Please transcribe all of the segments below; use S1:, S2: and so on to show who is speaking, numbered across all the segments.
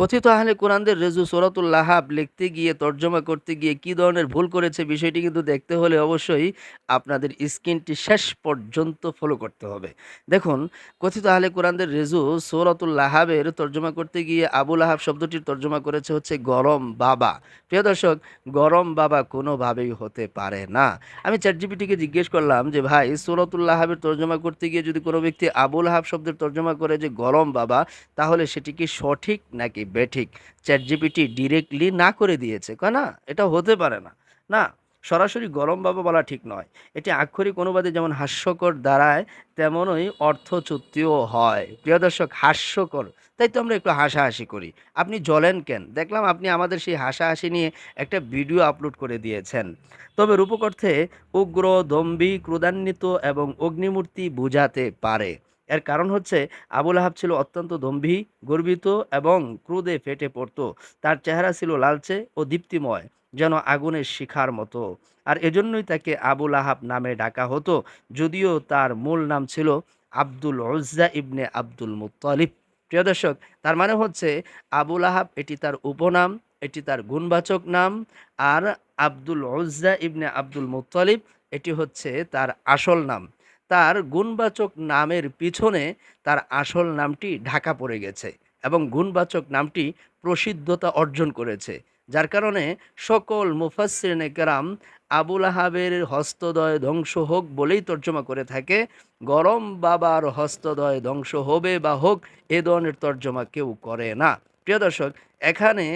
S1: কথিত আহলে কোরআনদের রেজু সূরাতুল লাহাব লিখতে গিয়ে, তর্জমা করতে গিয়ে কি ধরনের ভুল করেছে বিষয়টি কিন্তু দেখতে হলে অবশ্যই আপনাদের স্ক্রিনটি শেষ পর্যন্ত ফলো করতে হবে। দেখুন, কথিত আহলে কোরআনদের রেজু সূরাতুল লাহাবের তর্জমা করতে গিয়ে আবুল লাহাব শব্দটির তর্জমা করেছে হচ্ছে, গরম বাবা। প্রিয় দর্শক, গরম বাবা কোনোভাবেই হতে পারে না। আমি চ্যাটজিপিটিকে জিজ্ঞেস করলাম যে, ভাই, সূরাতুল লাহাবের তর্জমা করতে গিয়ে যদি কোনো ব্যক্তি আবুল লাহাব শব্দের তর্জমা করে যে, গরম বাবা, তাহলে সেটি কি সঠিক নাকি বেঠিক চ্যাট জিপিটি ডিরেক্টলি না করে দিয়েছে। না? এটা হতে পারে না। না, সরাসরি গরম বাবা বলা ঠিক নয়। এটি আক্ষরিক অনুবাদে যেমন হাস্যকর দাঁড়ায় তেমনই অর্থচ্যুতিও হয়। প্রিয় দর্শক, হাস্যকর। তাই তো আমরা একটু হাসাহাসি করি। আপনি জলেন কেন? দেখলাম আপনি আমাদের সেই হাসাহাসি নিয়ে একটা ভিডিও আপলোড করে দিয়েছেন। তবে রূপক অর্থে উগ্র দম্ভী ক্রোধান্বিত এবং অগ্নিমূর্তি বুঝাতে পারে। এর কারণ হচ্ছে আবুল আহাব ছিল অত্যন্ত দম্ভী, গর্বিত এবং ক্রোধে ফেটে পড়ত। তার চেহারা ছিল লালচে ও দীপ্তিময়, যেন আগুনের শিখার মতো। আর এজন্যই তাকে আবুল আহাব নামে ডাকা হতো, যদিও তার মূল নাম ছিল Abdul Uzza ibn Abdul Muttalib. প্রিয় দর্শক, তার মানে হচ্ছে আবুল আহাব এটি তার উপনাম, এটি তার গুণবাচক নাম, আর Abdul Uzza ibn Abdul Muttalib এটি হচ্ছে তার আসল নাম। তার গুণবাচক নামের পিছনে তার আসল নামটি ঢাকা পড়ে গেছে এবং গুণবাচক নামটি প্রসিদ্ধতা অর্জন করেছে, যার কারণে সকল মুফাসসিরিনে কেরাম আবুল আহাবের হস্তদয় ধ্বংস হোক বলেই তর্জমা করে থাকে, গরম বাবার হস্তদয় ধ্বংস হবে বা হোক এ ধরনের তর্জমা কেউ করে না। প্রিয় দর্শক, এখানে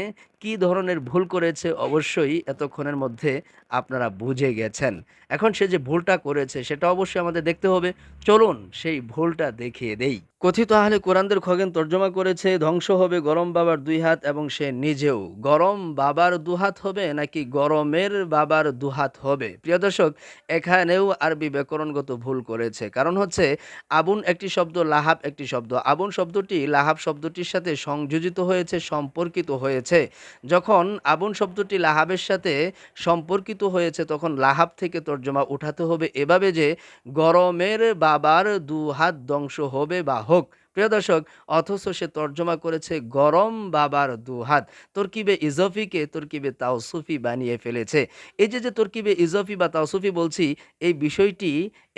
S1: কি ধরনের ভুল করেছে অবশ্যই এতক্ষণের মধ্যে আপনারা বুঝে গেছেন। এখন সে যে ভুলটা করেছে সেটা অবশ্যই আমাদের দেখতে হবে। চলুন সেই ভুলটা দেখিয়ে দেই। কথিত আহলে কোরআনদের খগেন তর্জমা করেছে, ধ্বংস হবে গরম বাবার দুই হাত এবং সে নিজেও। গরম বাবার দুহাত হবে নাকি গরমের বাবার দুহাত হবে? প্রিয় দর্শক, এখানেও আরবি ব্যাকরণগত ভুল করেছে। কারণ হচ্ছে, আবুন একটি শব্দ, লাহাব একটি শব্দ। আবুন শব্দটি লাহাব শব্দটির সাথে সংযোজিত হয়েছে, সম্পর্কিত হয়েছে। যখন আবুন শব্দটি লাহাবের সাথে সম্পর্কিত হয়েছে, তখন লাহাব থেকে তর্জমা উঠাতে হবে। এভাবে যে, গরমের বাবার দু হাত ধ্বংস হবে বা হোক প্রিয় দর্শক, অথচ সে তর্জমা করেছে গরম বাবার দু হাত তরকিবে ইজফিকে তরকিবে তাওসুফি বানিয়ে ফেলেছে। এই যে যে তরকিবে ইজফি বা তাওসুফি বলছি, এই বিষয়টি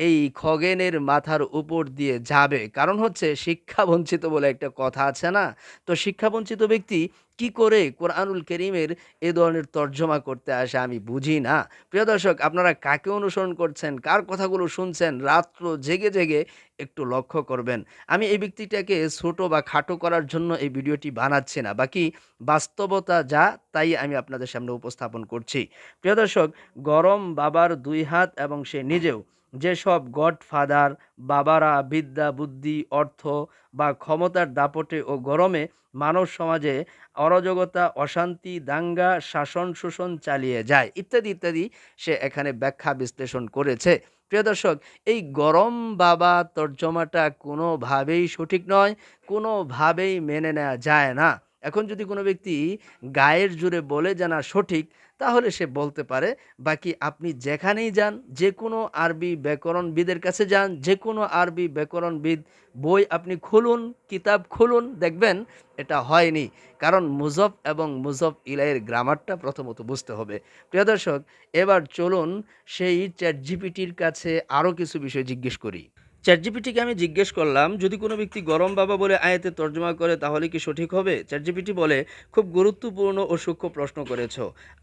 S1: এই খগেনের মাথার উপর দিয়ে যাবে। কারণ হচ্ছে শিক্ষা বঞ্চিত বলে একটা কথা আছে না? তো শিক্ষা বঞ্চিত ব্যক্তি কি করে কোরআনুল করিমের এ ধরনের তর্জমা করতে আসে আমি বুঝি না। প্রিয় দর্শক, আপনারা কাকে অনুসরণ করছেন, কার কথাগুলো শুনছেন, রাত্র জেগে জেগে একটু লক্ষ্য করবেন। আমি এই ব্যক্তিটাকে ছোট বা খাটো করার জন্য এই ভিডিওটি বানাচ্ছি না। বাকি বাস্তবতা যা, তাই আমি আপনাদের সামনে উপস্থাপন করছি। প্রিয় দর্শক, গরম বাবার দুই হাত এবং সে নিজেও যেসব গডফাদার, বাবারা, বিদ্যা, বুদ্ধি, অর্থ বা ক্ষমতার দাপটে ও গরমে মানব সমাজে অরাজকতা, অশান্তি, দাঙ্গা শাসন শোষণ চালিয়ে যায়, ইত্যাদি ইত্যাদি সে এখানে ব্যাখ্যা বিশ্লেষণ করেছে। প্রিয় দর্শক এই গরম বাবা তর্জমাটা কোনোভাবেই সঠিক নয় কোনোভাবেই মেনে নেওয়া যায় না। এখন যদি কোনো ব্যক্তি গায়ের জোরে বলে জানা সঠিক, তাহলে সে বলতে পারে, বাকি আপনি যেখানেই যান, যে কোনো আরবি ব্যাকরণবিদের কাছে যান, যে কোনো আরবি ব্যাকরণবিদ বই আপনি খুলুন, কিতাব খুলুন, দেখবেন এটা হয়নি। কারণ মুজফ এবং মুজফ ইলাইয়ের গ্রামারটা প্রথমত বুঝতে হবে। প্রিয় দর্শক, এবার চলুন সেই চ্যাট জিপিটির কাছে আরও কিছু বিষয় জিজ্ঞেস করি। চ্যাটজিপিটিকে আমি জিজ্ঞেস করলাম, যদি কোনো ব্যক্তি গরম বাবা বলে আয়াতে তর্জমা করে, তাহলে কি সঠিক হবে? চ্যাটজিপিটি বলে, খুব গুরুত্বপূর্ণ ও সূক্ষ্ম প্রশ্ন করেছ।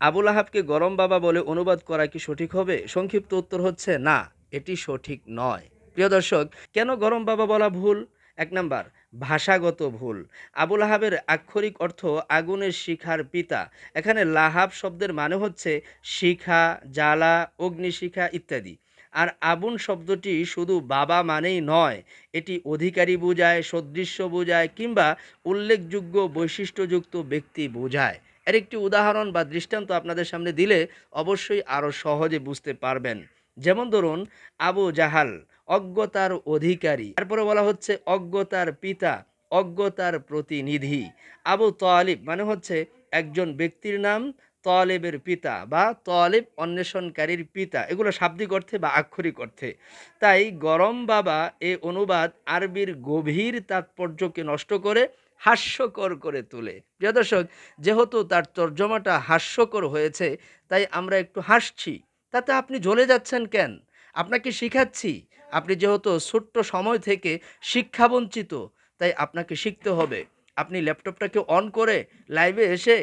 S1: আবুল আহাবকে গরম বাবা বলে অনুবাদ করা কি সঠিক হবে? সংক্ষিপ্ত উত্তর হচ্ছে, না, এটি সঠিক নয়। প্রিয় দর্শক, কেন গরম বাবা বলা ভুল? এক নাম্বার, ভাষাগত ভুল। আবুল আহাবের আক্ষরিক অর্থ, আগুনের শিখার পিতা। এখানে লাহাব শব্দের মানে হচ্ছে শিখা, জ্বালা, অগ্নিশিখা ইত্যাদি। আর আবুন শব্দটি শুধু বাবা মানেই নয়, এটি অধিকারী বোঝায়, সদৃশ্য বোঝায় কিংবা উল্লেখযোগ্য বৈশিষ্ট্যযুক্ত ব্যক্তি বোঝায়। এর একটি উদাহরণ বা দৃষ্টান্ত আপনাদের সামনে দিলে অবশ্যই আরও সহজে বুঝতে পারবেন। যেমন ধরুন, আবু জাহাল, অজ্ঞতার অধিকারী। তারপরে বলা হচ্ছে অজ্ঞতার পিতা, অজ্ঞতার প্রতিনিধি। আবু তালিব মানে হচ্ছে একজন ব্যক্তির নাম তলেবের পিতা বা তলেব অন্বেষণকারীর পিতা। এগুলো শাব্দিক অর্থে বা আক্ষরিক অর্থে। তাই গরম বাবা এ অনুবাদ আরবির গভীর তাৎপর্যকে নষ্ট করে হাস্যকর করে তোলে। প্রিয় দর্শক, যেহেতু তার তর্জমাটা হাস্যকর হয়েছে, তাই আমরা একটু হাসছি। তাতে আপনি জ্বলে যাচ্ছেন কেন? আপনাকে শিখাচ্ছি? আপনি যেহেতু ছোট্ট সময় থেকে শিক্ষাবঞ্চিত, তাই আপনাকে শিখতে হবে। আপনি ল্যাপটপটাকে অন করে লাইভে এসে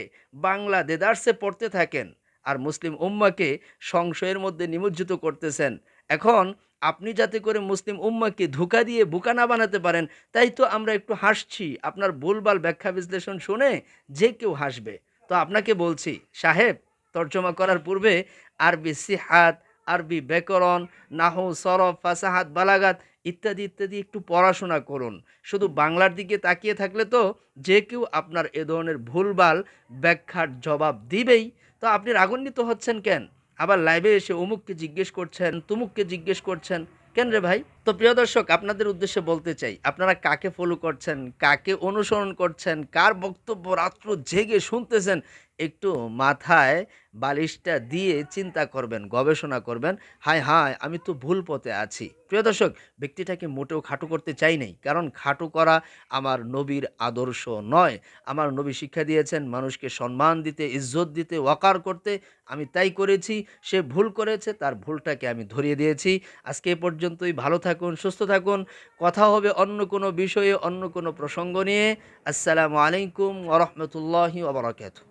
S1: বাংলা দেদার্সে পড়তে থাকেন আর মুসলিম উম্মাকে সংশয়ের মধ্যে নিমজ্জিত করতেছেন। এখন আপনি যাতে করে মুসলিম উম্মাকে ধোকা দিয়ে বোকা না বানাতে পারেন, তাই তো আমরা একটু হাসছি। আপনার ভুলবাল ব্যাখ্যা বিশ্লেষণ শুনে যে কেউ হাসবে। তো আপনাকে বলছি, সাহেব, তর্জমা করার পূর্বে আরবি সিহাত, আরবি ব্যাকরণ, নাহু, সরফ, ফাসাহাত, বালাগাত ইত্যাদি ইত্যাদি একটু পড়াশোনা করুন। শুধু বাংলার দিকে তাকিয়ে থাকলে তো যে কেউ আপনার এ ধরনের ভুলভাল ব্যাখ্যার জবাব দিবেই। তো আপনি রাগান্বিত হচ্ছেন কেন? আবার লাইভে এসে অমুককে জিজ্ঞেস করছেন, তুমুককে জিজ্ঞেস করছেন, কেন রে ভাই? তো প্রিয় দর্শক, আপনাদের উদ্দেশ্যে বলতে চাই, আপনারা কাকে ফলো করছেন, কাকে অনুসরণ করছেন, কার বক্তব্য রাত্র জেগে শুনতেছেন একটু মাথায় বালিশটা দিয়ে চিন্তা করবেন, গবেষণা করবেন হায় হায় আমি তো ভুল পথে আছি। প্রিয় দর্শক, ব্যক্তিটাকে মোটেও খাটো করতে চাই নাই, কারণ খাটো করা আমার নবীর আদর্শ নয়। আমার নবী শিক্ষা দিয়েছেন, মানুষকে সম্মান দিতে, ইজ্জত দিতে, ওয়াকার করতে। আমি তাই করেছি, সে ভুল করেছে, তার ভুলটাকে আমি ধরিয়ে দিয়েছি। আজকে এ পর্যন্তই, ভালো থাকুন, সুস্থ থাকুন। কথা হবে অন্য কোনো বিষয়ে, অন্য কোনো প্রসঙ্গ নিয়ে। আসসালামু আলাইকুম ওরহমতুল্লাহি ওবরাকাতু